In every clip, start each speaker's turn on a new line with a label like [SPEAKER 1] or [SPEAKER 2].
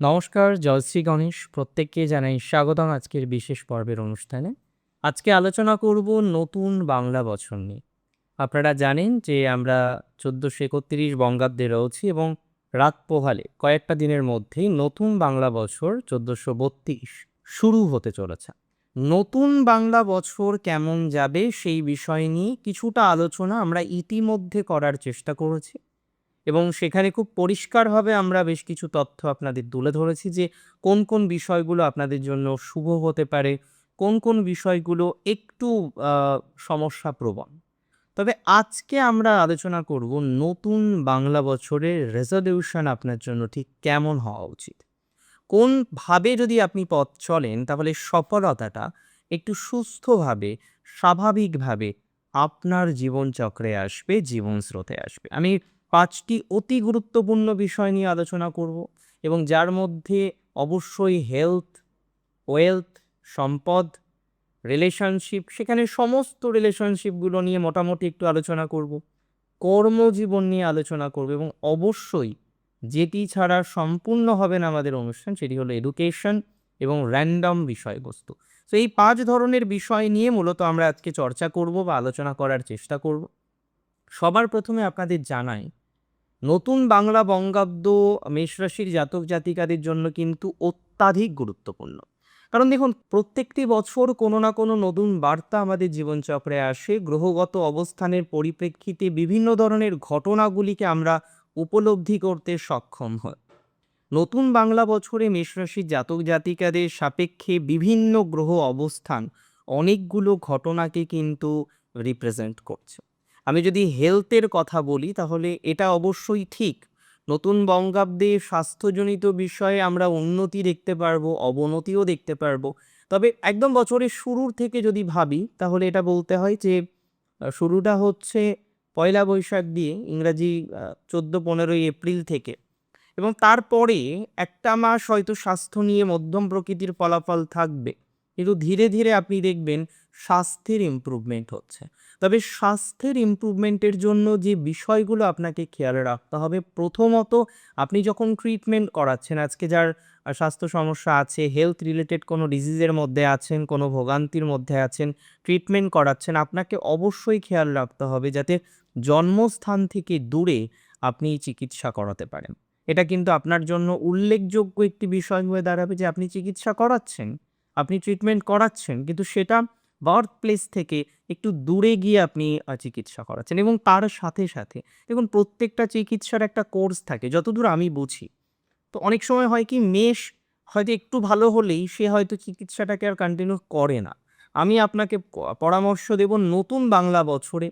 [SPEAKER 1] নমস্কার, জয়শ্রী গণেশ। প্রত্যেককে জানাই স্বাগতম আজকের বিশেষ পর্বের অনুষ্ঠানে। আজকে আলোচনা করব নতুন বাংলা বছর নিয়ে। আপনারা জানেন যে আমরা চোদ্দোশো একত্রিশ বঙ্গাব্দে রয়েছি এবং রাত পোহালে কয়েকটা দিনের মধ্যেই নতুন বাংলা বছর চোদ্দোশো বত্রিশ শুরু হতে চলেছে। নতুন বাংলা বছর কেমন যাবে সেই বিষয় নিয়ে কিছুটা আলোচনা আমরা ইতিমধ্যে করার চেষ্টা করেছি। এবং সেখানে খুব পরিষ্কারভাবে আমরা বেশ কিছু তথ্য আপনাদের তুলে ধরেছি যে কোন কোন বিষয়গুলো আপনাদের জন্য শুভ হতে পারে, কোন কোন বিষয়গুলো একটু সমস্যা প্রবণ তবে আজকে আমরা আলোচনা করব নতুন বাংলা বছরের রেজলিউশন আপনার জন্য ঠিক কেমন হওয়া উচিত। কোনভাবে যদি আপনি পথ চলেন তাহলে সফলতাটা একটু সুস্থভাবে, স্বাভাবিকভাবে আপনার জীবনচক্রে আসবে, জীবন স্রোতে আসবে। আমি পাঁচটি অতি গুরুত্বপূর্ণ বিষয় নিয়ে আলোচনা করব এবং যার মধ্যে অবশ্যই হেলথ ওয়েলথ সম্পদ রিলেশনশিপ সেখানে সমস্ত রিলেশনশিপগুলো নিয়ে মোটামুটি একটু আলোচনা করব, কর্মজীবন নিয়ে আলোচনা করব এবং অবশ্যই যেটি ছাড়া সম্পূর্ণ হবে না আমাদের অনুষ্ঠান সেটি হলো এডুকেশন এবং র্যান্ডম বিষয়বস্তু। তো এই পাঁচ ধরনের বিষয় নিয়ে মূলত আমরা আজকে চর্চা করব বা আলোচনা করার চেষ্টা করব। সবার প্রথমে আপনাদের জানাই নতুন বাংলা বঙ্গাব্দ মেষরাশির জাতক জাতিকাদের জন্য কিন্তু অত্যাধিক গুরুত্বপূর্ণ। কারণ দেখুন, প্রত্যেকটি বছর কোনো না কোনো নতুন বার্তা আমাদের জীবনচক্রে আসে। গ্রহগত অবস্থানের পরিপ্রেক্ষিতে বিভিন্ন ধরনের ঘটনাগুলিকে আমরা উপলব্ধি করতে সক্ষম হই। নতুন বাংলা বছরে মেষরাশির জাতক জাতিকাদের সাপেক্ষে বিভিন্ন গ্রহ অবস্থান অনেকগুলো ঘটনাকে কিন্তু রিপ্রেজেন্ট করছে। আমি যদি হেলথের কথা বলি, তাহলে এটা অবশ্যই ঠিক। নতুন বঙ্গাব্দে স্বাস্থ্যজনিত বিষয়ে আমরা উন্নতি দেখতে পারব, অবনতিও দেখতে পারব। তবে একদম বছরের শুরুর থেকে যদি ভাবি, তাহলে এটা বলতে হয় যে শুরুটা হচ্ছে পয়লা বৈশাখ দিয়ে, ইংরাজি চোদ্দ, পনেরোই এপ্রিল থেকে। এবং তারপরে একটা মাস হয়তো স্বাস্থ্য নিয়ে মধ্যম প্রকৃতির ফলাফল থাকবে। কিন্তু ধীরে ধীরে আপনি দেখবেন স্বাস্থ্যের ইমপ্রুভমেন্ট হচ্ছে। তবে স্বাস্থ্যের ইমপ্রুভমেন্টের জন্য যে বিষয়গুলো আপনাকে খেয়াল রাখতে হবে, প্রথমত আপনি যখন ট্রিটমেন্ট করাচ্ছেন, আজকে যার স্বাস্থ্য সমস্যা আছে হেলথ রিলেটেড কোনো ডিজিজের মধ্যে আছেন, কোনো ভোগান্তির মধ্যে আছেন ট্রিটমেন্ট করাচ্ছেন, আপনাকে অবশ্যই খেয়াল রাখতে হবে যাতে জন্মস্থান থেকে দূরে আপনি চিকিৎসা করাতে পারেন। এটা কিন্তু আপনার জন্য উল্লেখযোগ্য একটি বিষয় হয়ে দাঁড়াবে যে আপনি চিকিৎসা করাচ্ছেন। আপনি ট্রিটমেন্ট করাচ্ছেন, কিন্তু সেটা বার্থ প্লেস থেকে একটু দূরে গিয়ে আপনি চিকিৎসা করাচ্ছেন এবং তার সাথে সাথে দেখুন প্রত্যেকটা চিকিৎসার একটা কোর্স থাকে, যতদূর আমি বুঝি। তো অনেক সময় হয় কি মেষ হয়তো একটু ভালো হলেই সে হয়তো চিকিৎসাটাকে আর কন্টিনিউ করে না। আমি আপনাকে পরামর্শ দেব নতুন বাংলা বছরে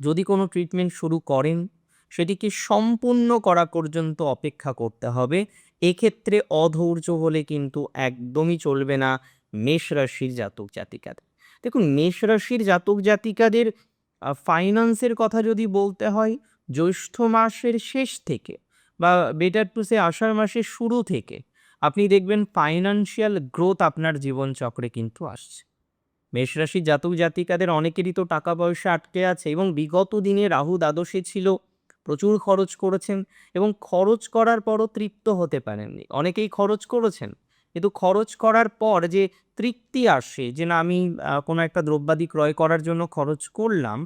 [SPEAKER 1] যদি কোনো ট্রিটমেন্ট শুরু করেন, সেটিকে সম্পূর্ণ করা পর্যন্ত অপেক্ষা করতে হবে। এক্ষেত্রে অধৈর্য হলে কিন্তু একদমই চলবে না মেষ রাশির জাতক জাতিকাদের। দেখুন, মেষ রাশির জাতক জাতিকাদের ফাইন্যান্সের কথা যদি বলতে হয়, জ্যৈষ্ঠ মাসের শেষ থেকে বা বেটার টু সে আষাঢ় মাসের শুরু থেকে আপনি দেখবেন ফাইনান্সিয়াল গ্রোথ আপনার জীবনচক্রে কিন্তু আসছে। মেষ রাশির জাতক জাতিকাদের অনেকেরই তো টাকা পয়সা আটকে আছে এবং বিগত দিনে রাহু দ্বাদশে ছিল। প্রচুর খরচ করেছেন এবং খরচ করার পরও তৃপ্ত হতে পারেননি। অনেকেই খরচ করেছেন, কিন্তু খরচ করার পর যে তৃপ্তি আসে, যে না, আমি কোনো একটা দ্রব্যাদি ক্রয় করার জন্য খরচ করলাম,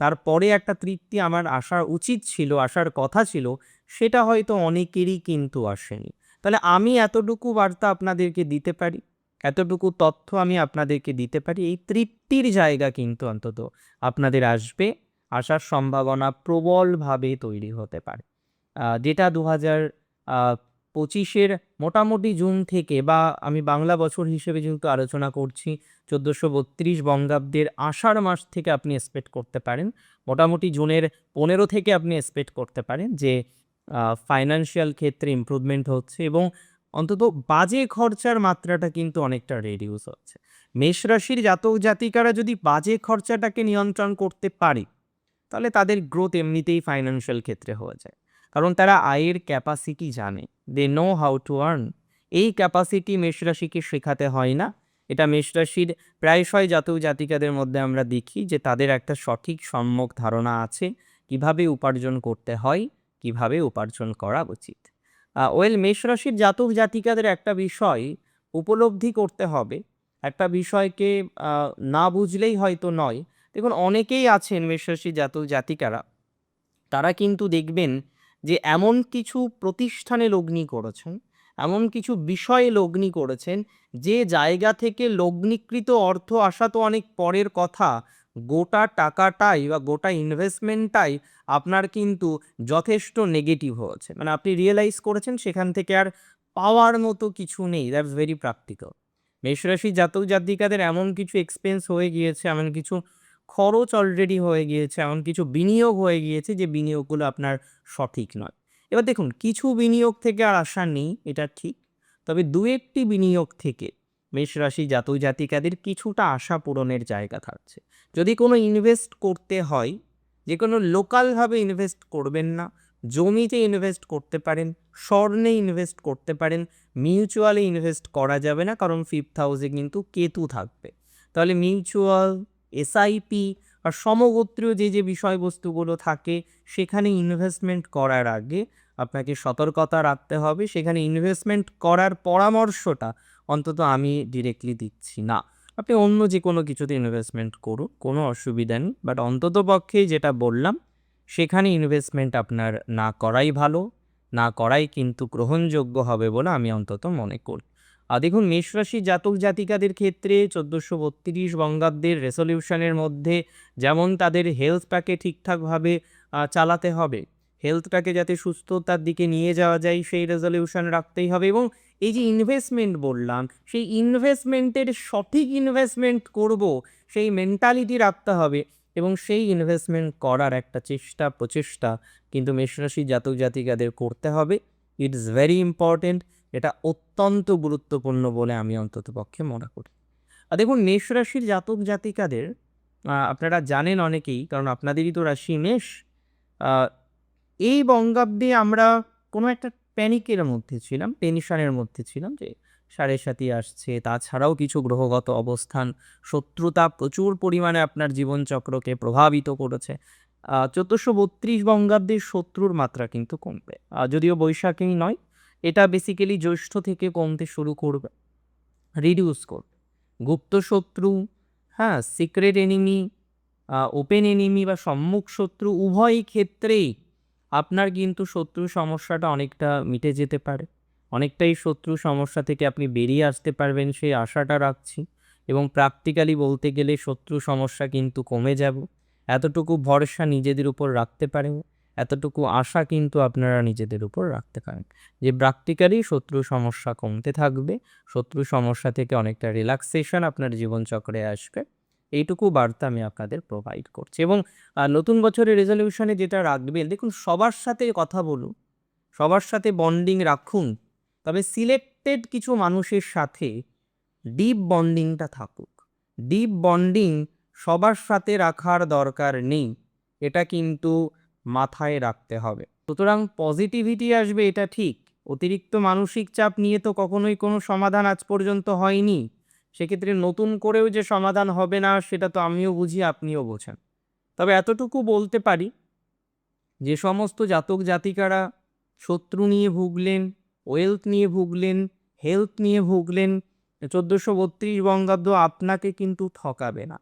[SPEAKER 1] তারপরে একটা তৃপ্তি আমার আসার উচিত ছিল, আসার কথা ছিল, সেটা হয়তো অনেকেরই কিন্তু আসেনি। তাহলে আমি এতটুকু বার্তা আপনাদেরকে দিতে পারি? এতটুকু তথ্য আমি আপনাদেরকে দিতে পারি? এই তৃপ্তির জায়গা কিন্তু অন্তত আপনাদের আসবে। আসার সম্ভাবনা প্রবলভাবে তৈরি হতে পারে। যেটা দু হাজার পঁচিশের মোটামুটি জুন থেকে বা আমি বাংলা বছর হিসেবে যেহেতু আলোচনা করছি, চোদ্দোশো বত্রিশ বঙ্গাব্দের আষাঢ় মাস থেকে আপনি এক্সপেক্ট করতে পারেন। মোটামুটি জুনের পনেরো থেকে আপনি এক্সপেক্ট করতে পারেন যে ফাইনান্সিয়াল ক্ষেত্রে ইমপ্রুভমেন্ট হচ্ছে এবং অন্তত বাজে খরচার মাত্রাটা কিন্তু অনেকটা রেডিউস হচ্ছে। মেষ রাশির জাতক জাতিকারা যদি বাজে খরচাটাকে নিয়ন্ত্রণ করতে পারে তাহলে তাদের গ্রোথ এমনিতেই ফাইন্যান্সিয়াল ক্ষেত্রে হয়ে যায়। কারণ তারা আয়ের ক্যাপাসিটি জানে। They know how to earn এই ক্যাপাসিটি মেষরাশিকে শেখাতে হয় না। এটা মেষরাশির প্রায়শই জাতক জাতিকাদের মধ্যে আমরা দেখি যে তাদের একটা সঠিক সম্যক ধারণা আছে, কীভাবে উপার্জন করতে হয়, কীভাবে উপার্জন করা উচিত। ওয়েল মেষরাশির জাতক জাতিকাদের একটা বিষয় উপলব্ধি করতে হবে। একটা বিষয়কে না বুঝলেই হয়তো নয় দেখুন, অনেকেই আছেন মেষ রাশির জাতক জাতিকারা। তারা কিন্তু দেখবেন যে এমন কিছু প্রতিষ্ঠানে লগ্নি করেছেন, এমন কিছু বিষয়ে লগ্নি করেছেন, যে জায়গা থেকে লগ্নিকৃত অর্থ আসা তো অনেক পরের কথা। গোটা টাকাটাই বা গোটা ইনভেস্টমেন্টটাই আপনার কিন্তু যথেষ্ট নেগেটিভ হয়েছে। মানে আপনি রিয়েলাইজ করেছেন, সেখান থেকে আর পাওয়ার মতো কিছু নেই। দ্যাটস ভেরি প্র্যাকটিক্যাল মেষরাশি জাতক জাতিকাদের এমন কিছু এক্সপেন্স হয়ে গিয়েছে, এমন কিছু খরচ অলরেডি হয়ে গিয়েছে, এমন কিছু বিনিয়োগ হয়ে গিয়েছে যে বিনিয়োগগুলো আপনার সঠিক নয়। এবার দেখুন, কিছু বিনিয়োগ থেকে আর আশা নেই, এটা ঠিক। তবে দু একটি বিনিয়োগ থেকে মেষরাশি জাতক জাতিকাদের কিছুটা আশা পূরণের জায়গা থাকছে। যদি কোনো ইনভেস্ট করতে হয়, যে কোনো লোকালভাবে ইনভেস্ট করবেন না, জমিতে ইনভেস্ট করতে পারেন, স্বর্ণে ইনভেস্ট করতে পারেন মিউচুয়ালে ইনভেস্ট করা যাবে না, কারণ ফিফথ হাউসে কিন্তু কেতু থাকবে। তাহলে মিউচুয়াল এসআইপি আর সমগোত্রীয় যে যে বিষয়বস্তুগুলো থাকে, সেখানে ইনভেস্টমেন্ট করার আগে আপনাকে সতর্কতা রাখতে হবে। সেখানে ইনভেস্টমেন্ট করার পরামর্শটা অন্তত আমি ডিরেক্টলি দিচ্ছি না। আপনি অন্য যে কোনো কিছুতে ইনভেস্টমেন্ট করুন, কোনো অসুবিধা নেই। বাট অন্তত পক্ষে যেটা বললাম, সেখানে ইনভেস্টমেন্ট আপনার না করাই ভালো, না করাই কিন্তু গ্রহণযোগ্য হবে বলে আমি অন্তত মনে করি। দেখুন, মেষরাশি জাতক জাতিকাদের ক্ষেত্রে চোদ্দোশো বত্রিশ বঙ্গাব্দের রেসলিউশনের মধ্যে যেমন তাদের হেলথটাকে ঠিকঠাকভাবে চালাতে হবে। হেলথটাকে যাতে সুস্থতার দিকে নিয়ে যাওয়া যায়, সেই রেজলিউশন রাখতেই হবে এবং এই যে ইনভেস্টমেন্ট বললাম, সেই ইনভেস্টমেন্টের সঠিক ইনভেস্টমেন্ট করব, সেই মেন্টালিটি রাখতে হবে এবং সেই ইনভেস্টমেন্ট করার একটা চেষ্টা, প্রচেষ্টা কিন্তু মেষরাশি জাতক জাতিকাদের করতে হবে। ইটস ভেরি ইম্পর্টেন্ট এটা অত্যন্ত গুরুত্বপূর্ণ বলে আমি অন্তত পক্ষে মনে করি। আর দেখুন, মেষ রাশির জাতক জাতিকাদের আপনারা জানেন অনেকেই, কারণ আপনাদেরই তো রাশি মেষ এই বঙ্গাব্দে আমরা কোনো একটা প্যানিকের মধ্যে ছিলাম টেনশনের মধ্যে ছিলাম যে সাড়ে সাথী আসছে, তাছাড়াও কিছু গ্রহগত অবস্থান, শত্রুতা প্রচুর পরিমাণে আপনার জীবনচক্রকে প্রভাবিত করেছে। চোদ্দোশো বত্রিশ বঙ্গাব্দের শত্রুর মাত্রা কিন্তু কমবে। যদিও বৈশাখেই নয় এটা বেসিক্যালি জ্যৈষ্ঠ থেকে কমতে শুরু করবে। রিডিউস করবে। গুপ্ত শত্রু হ্যাঁ সিক্রেট এনিমি ওপেন এনিমি বা সম্মুখ শত্রু উভয় ক্ষেত্রেই আপনার কিন্তু শত্রু সমস্যাটা অনেকটা মিটে যেতে পারে। অনেকটাই শত্রু সমস্যা থেকে আপনি বেরিয়ে আসতে পারবেন সেই আশাটা রাখছি এবং প্র্যাকটিক্যালি বলতে গেলে শত্রু সমস্যা কিন্তু কমে যাব। এতটুকু ভরসা নিজেদের উপর রাখতে পারেন। এতটুকু আশা কিন্তু আপনারা নিজেদের উপর রাখতে পারেন। যে প্র্যাকটিক্যালি শত্রু সমস্যা কমতে থাকবে, শত্রু সমস্যা থেকে অনেকটা রিল্যাক্সেশন আপনার জীবনচক্রে আসবে। এইটুকু বার্তা আমি আপনাদের প্রোভাইড করছি। এবং নতুন বছরের রেজলিউশনে যেটা রাখবেন, দেখুন সবার সাথে কথা বলুন, সবার সাথে বন্ডিং রাখুন, তবে সিলেক্টেড কিছু মানুষের সাথে ডিপ বন্ডিংটা থাকুক। ডিপ বন্ডিং সবার সাথে রাখার দরকার নেই। এটা কিন্তু মাথায় রাখতে হবে। সুতরাং পজিটিভিটি আসবে, এটা ঠিক। অতিরিক্ত মানসিক চাপ নিয়ে তো কখনোই কোনো সমাধান আজ পর্যন্ত হয়নি। সেক্ষেত্রে নতুন করেও যে সমাধান হবে না, সেটা তো আমিও বুঝি, আপনিও বোঝেন। তবে এতটুকু বলতে পারি, যে সমস্ত জাতক জাতিকারা শত্রু নিয়ে ভুগলেন ওয়েলথ নিয়ে ভুগলেন হেলথ নিয়ে ভুগলেন, চোদ্দোশো বত্রিশ বঙ্গাব্দ আপনাকে কিন্তু ঠকাবে না।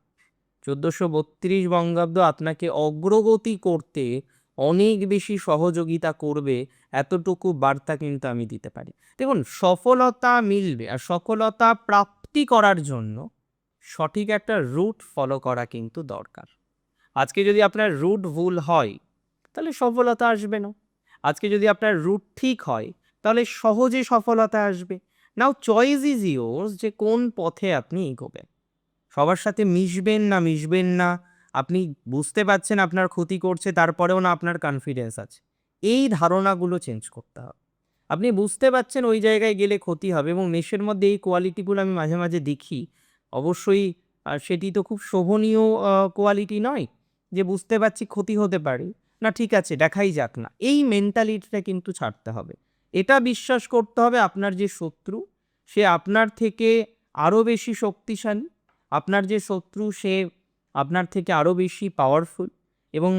[SPEAKER 1] চোদ্দোশো বত্রিশ বঙ্গাব্দ আপনাকে অগ্রগতি করতে অনেক বেশি সহযোগিতা করবে, এতটুকু বার্তা কিন্তু আমি দিতে পারি। দেখুন, সফলতা মিলবে আর সফলতা প্রাপ্তি করার জন্য সঠিক একটা রুট ফলো করা কিন্তু দরকার। আজকে যদি আপনার রুট ভুল হয়, তাহলে সফলতা আসবে না। আজকে যদি আপনার রুট ঠিক হয়, তাহলে সহজে সফলতা আসবে। নাও চয়েস ইজ ইয়োর্স যে কোন পথে আপনি এগোবেন। সবার সাথে মিশবেন না মিশবেন না, আপনি বুঝতে পারছেন আপনার ক্ষতি করছে, তারপরেও না আপনার কনফিডেন্স আছে। এই ধারণাগুলো চেঞ্জ করতে হবে। আপনি বুঝতে পারছেন ওই জায়গায় গেলে ক্ষতি হবে এবং মেশের মধ্যে এই কোয়ালিটিগুলো আমি মাঝে মাঝে দেখি। অবশ্যই সেটি তো খুব শোভনীয় কোয়ালিটি নয় যে বুঝতে পারছি ক্ষতি হতে পারে। না, ঠিক আছে, দেখাই যাক না। এই মেন্টালিটিটা কিন্তু ছাড়তে হবে। এটা বিশ্বাস করতে হবে আপনার যে শত্রু, সে আপনার থেকে আরও বেশি শক্তিশালী। আপনার যে শত্রু, সে আপনার থেকে আরও বেশি পাওয়ারফুল এবং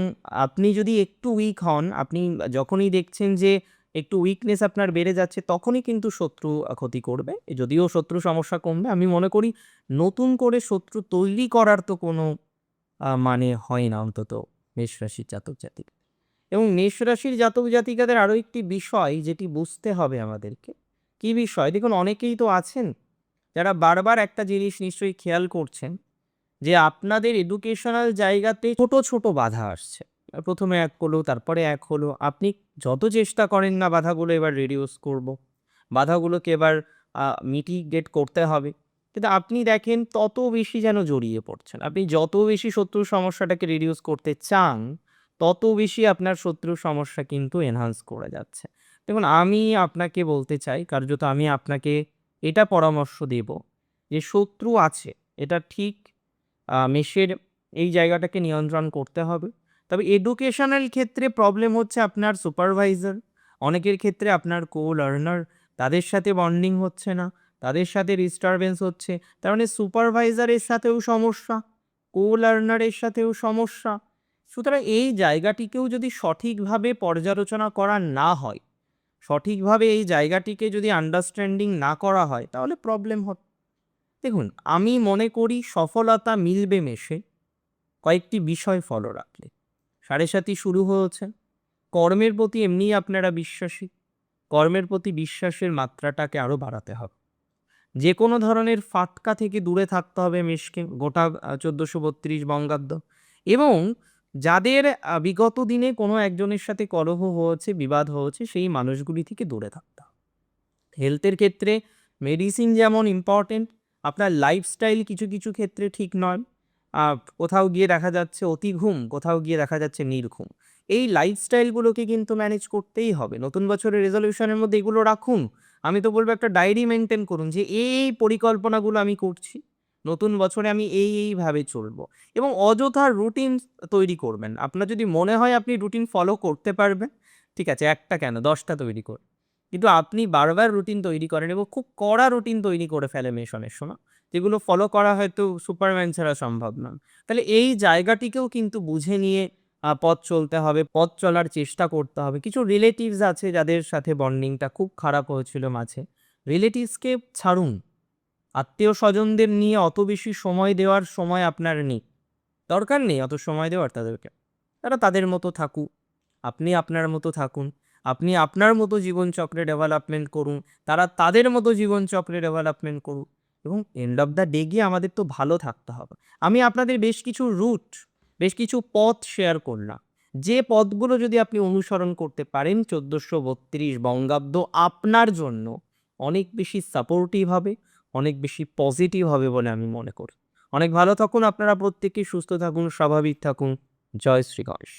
[SPEAKER 1] আপনি যদি একটু উইক হন, আপনি যখনই দেখছেন যে একটু উইকনেস আপনার বেড়ে যাচ্ছে, তখনই কিন্তু শত্রু ক্ষতি করবে। যদিও শত্রু সমস্যা কমবে, আমি মনে করি নতুন করে শত্রু তৈরি করার তো কোনো মানে হয় না অন্তত মেষ রাশির জাতক জাতিক। এবং মেষ রাশির জাতক জাতিকাদের আরও একটি বিষয় যেটি বুঝতে হবে আমাদেরকে। কি বিষয়? দেখুন, অনেকেই তো আছেন যারা বারবার একটা জিনিস নিশ্চয়ই খেয়াল করছেন, যে আপনাদের এডুকেশনাল জায়গাতে ছোট ছোট বাধা আসছে। প্রথমে এক হলো, তারপরে এক হলো, আপনি যত চেষ্টা করেন না বাধাগুলো এবার রিডিউস করব। বাধাগুলোকে এবার মিটিগেট করতে হবে। কিন্তু আপনি দেখেন, তত বেশি যেন জড়িয়ে পড়ছেন। আপনি যত বেশি শত্রুর সমস্যাটাকে রিডিউস করতে চান, তত বেশি আপনার শত্রুর সমস্যা কিন্তু এনহান্স করে যাচ্ছে। দেখুন, আমি আপনাকে বলতে চাই, কার্যত আমি আপনাকে এটা পরামর্শ দেব যে শত্রু আছে, এটা ঠিক মেষের এই জায়গাটাকে নিয়ন্ত্রণ করতে হবে। তবে এডুকেশনাল ক্ষেত্রে প্রবলেম হচ্ছে আপনার সুপারভাইজার অনেকের ক্ষেত্রে আপনার কো লার্নার তাদের সাথে বন্ডিং হচ্ছে না, তাদের সাথে ডিস্টারবেন্স হচ্ছে, তার মানে সুপারভাইজারের সাথেও সমস্যা কো লার্নারের সাথেও সমস্যা। সুতরাং এই জায়গাটিকেও যদি সঠিকভাবে পর্যালোচনা করা না হয় সঠিকভাবে এই জায়গাটিকে যদি আন্ডারস্ট্যান্ডিং না করা হয়, তাহলে প্রবলেম হবে দেখুন, আমি মনে করি সফলতা মিলবে মেশে কয়েকটি বিষয় ফলো রাখলে। সাড়ে সাথী শুরু হয়েছে। কর্মের প্রতি এমনিই আপনারা বিশ্বাসী। কর্মের প্রতি বিশ্বাসের মাত্রাটাকে আরও বাড়াতে হবে। যে কোনো ধরনের ফাটকা থেকে দূরে থাকতে হবে মেশকে গোটা চোদ্দোশো বত্রিশ বঙ্গাব্দ। এবং যাদের বিগত দিনে কোনো একজনের সাথে কলহ হয়েছে, বিবাদ হয়েছে, সেই মানুষগুলি থেকে দূরে থাকতে হেলথের ক্ষেত্রে মেডিসিন যেমন ইম্পর্টেন্ট আপনার লাইফস্টাইল কিছু কিছু ক্ষেত্রে ঠিক নয়। কোথাও গিয়ে দেখা যাচ্ছে অতি ঘুম, কোথাও গিয়ে দেখা যাচ্ছে নির্ঘুম এই লাইফস্টাইলগুলোকে কিন্তু ম্যানেজ করতেই হবে। নতুন বছরের রেজলিউশনের মধ্যে এগুলো রাখুন। আমি তো বলব একটা ডায়েরি মেনটেন করুন যে এই পরিকল্পনাগুলো আমি করছি। নতুন বছরে আমি এই, এইভাবে চলবো। এবং অযথা রুটিন তৈরি করবেন। আপনার যদি মনে হয় আপনি রুটিন ফলো করতে পারবেন, ঠিক আছে, একটা কেন, দশটা তৈরি করুন কিন্তু আপনি বারবার রুটিন তৈরি করেন এবং খুব কড়া রুটিন তৈরি করে ফেলে মেশনের সময়। যেগুলো ফলো করা হয়তো সুপারম্যান ছাড়া সম্ভব নয়। তাহলে এই জায়গাটিকেও কিন্তু বুঝে নিয়ে পথ চলতে হবে, পথ চলার চেষ্টা করতে হবে। কিছু রিলেটিভস আছে যাদের সাথে বন্ডিংটা খুব খারাপ হয়েছিল মাঝে। রিলেটিভসকে ছাড়ুন। আত্মীয় স্বজনদের নিয়ে অত বেশি সময় দেওয়ার সময় আপনার নেই। দরকার নেই অত সময় দেওয়ার তাদেরকে। তারা তাদের মতো থাকুক। আপনি আপনার মতো থাকুন। আপনি আপনার মতো জীবনচক্রে ডেভেলপমেন্ট করুন। তারা তাদের মতো জীবনচক্রে ডেভেলপমেন্ট করুক। এবং এন্ড অফ দ্য ডে গিয়ে আমাদের তো ভালো থাকতে হবে। আমি আপনাদের বেশ কিছু রুট বেশ কিছু পথ শেয়ার করলাম। যে পথগুলো যদি আপনি অনুসরণ করতে পারেন, চোদ্দোশো বত্রিশ বঙ্গাব্দ আপনার জন্য অনেক বেশি সাপোর্টিভ হবে। অনেক বেশি পজিটিভ হবে বলে আমি মনে করি। অনেক ভালো থাকুন, আপনারা প্রত্যেকেই সুস্থ থাকুন, স্বাভাবিক থাকুন। জয় শ্রী গণেশ।